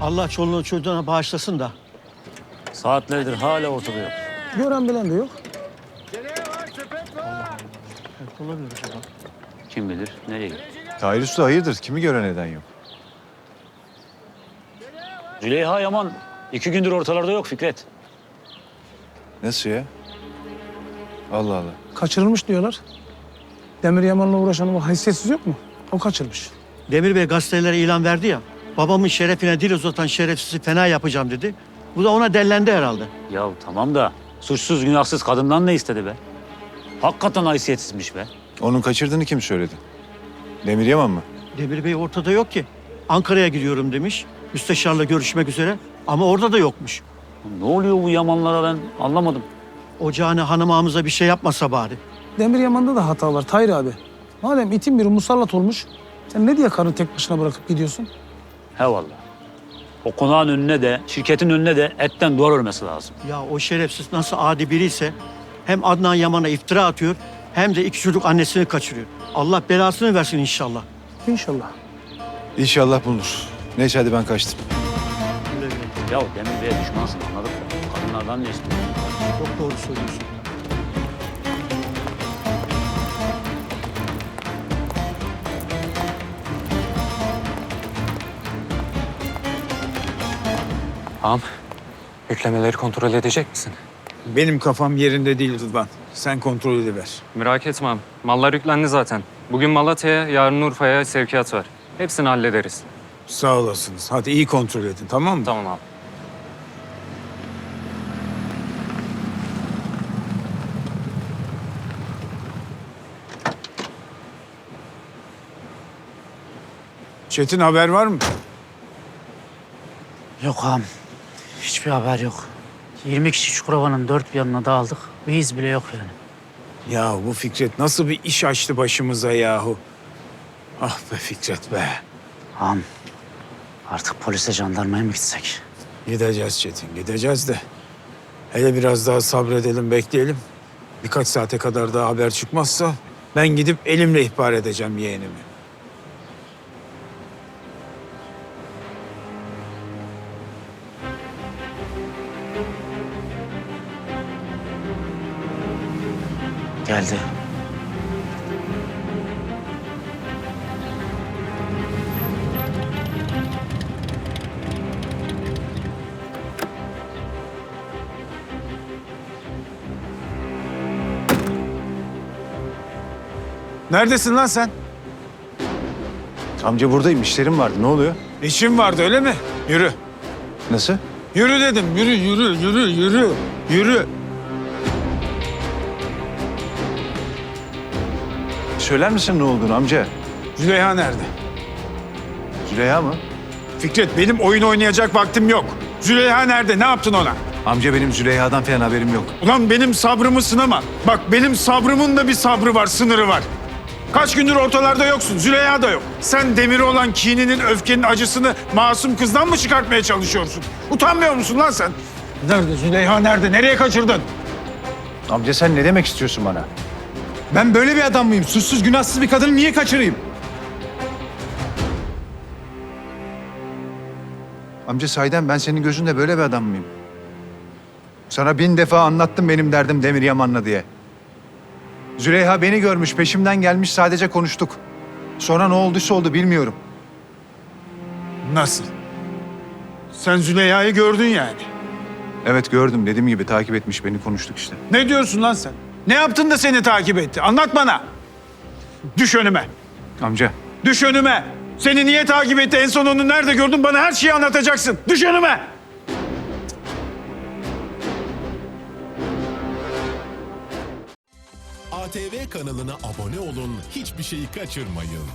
Allah çoluğuna çocuğuna bağışlasın da. Saatlerdir hala ortada yok. Gören bilen de yok. Olabilir acaba. Kim bilir nereye gitti? Tahir Usta hayırdır? Kimi gören neden yok? Züleyha Yaman iki gündür ortalarda yok Fikret. Nasıl ya? Allah Allah. Kaçırılmış diyorlar. Demir Yaman'la uğraşan o haysiyetsiz yok mu? O kaçırmış. Demir Bey gazetelere ilan verdi ya. Babamın şerefine dil uzatan şerefsizi fena yapacağım dedi. Bu da ona dellendi herhalde. Ya tamam da suçsuz günahsız kadından ne istedi be? Hakikaten haysiyetsizmiş be. Onun kaçırdığını kim söyledi? Demir Yaman mı? Demir Bey ortada yok ki. Ankara'ya gidiyorum demiş. Müsteşarla görüşmek üzere. Ama orada da yokmuş. Ne oluyor bu Yamanlara ben anlamadım. Ocağına hanım ağamıza bir şey yapmasa bari. Demir Yaman'da da hata var Tahir abi. Madem itin biri musallat olmuş, sen ne diye karını tek başına bırakıp gidiyorsun? He vallahi. O konağın önüne de, şirketin önüne de etten duvar örmesi lazım. Ya o şerefsiz nasıl adi biriyse hem Adnan Yaman'a iftira atıyor hem de iki çocuk annesini kaçırıyor. Allah belasını versin inşallah. İnşallah. İnşallah bulunur. Neyse hadi ben kaçtım. Ya Demir Bey'e düşmansın anladık da. Kadınlardan ne istiyorsun? Çok doğru söylüyorsun. Ağam, yüklemeleri kontrol edecek misin? Benim kafam yerinde değil Rıdvan. Sen kontrol ediver. Merak etme ağam. Mallar yüklendi zaten. Bugün Malatya'ya, yarın Urfa'ya sevkiyat var. Hepsini hallederiz. Sağ olasınız. Hadi iyi kontrol edin tamam mı? Tamam ağam. Çetin haber var mı? Yok ağam. Hiçbir haber yok. 20 kişi Çukurova'nın dört bir yanına dağıldık. Bir iz bile yok yani. Ya bu Fikret nasıl bir iş açtı başımıza yahu. Ah be Fikret be. Ağam artık polise jandarmaya mı gitsek? Gideceğiz Çetin gideceğiz de. Hele biraz daha sabredelim bekleyelim. Birkaç saate kadar daha haber çıkmazsa ben gidip elimle ihbar edeceğim yeğenimi. Geldi. Neredesin lan sen? Amca buradayım. işlerim vardı. Ne oluyor? İşim vardı öyle mi? Yürü. Nasıl? Yürü dedim. Yürü, yürü, yürü, yürü. Yürü. Söyler misin ne olduğunu amca? Züleyha nerede? Züleyha mı? Fikret benim oyun oynayacak vaktim yok. Züleyha nerede? Ne yaptın ona? Amca benim Züleyha'dan falan haberim yok. Ulan benim sabrımı sınama. Bak benim sabrımın da bir sabrı var, sınırı var. Kaç gündür ortalarda yoksun. Züleyha da yok. Sen demiri olan kininin, öfkenin acısını masum kızdan mı çıkartmaya çalışıyorsun? Utanmıyor musun lan sen? Nerede Züleyha nerede? Nereye kaçırdın? Amca sen ne demek istiyorsun bana? Ben böyle bir adam mıyım? Suçsuz günahsız bir kadını niye kaçırayım? Amca sahiden ben senin gözünde böyle bir adam mıyım? Sana bin defa anlattım benim derdim Demir Yaman'la diye. Züleyha beni görmüş, peşimden gelmiş sadece konuştuk. Sonra ne olduysa oldu bilmiyorum. Nasıl? Sen Züleyha'yı gördün yani. Evet gördüm dediğim gibi takip etmiş beni konuştuk işte. Ne diyorsun lan sen? Ne yaptın da seni takip etti? Anlat bana. Düş önüme. Amca Düş önüme. Seni niye takip etti? En son onu nerede gördün? Bana her şeyi anlatacaksın. Düş önüme. ATV kanalına abone olun, hiçbir şeyi kaçırmayın.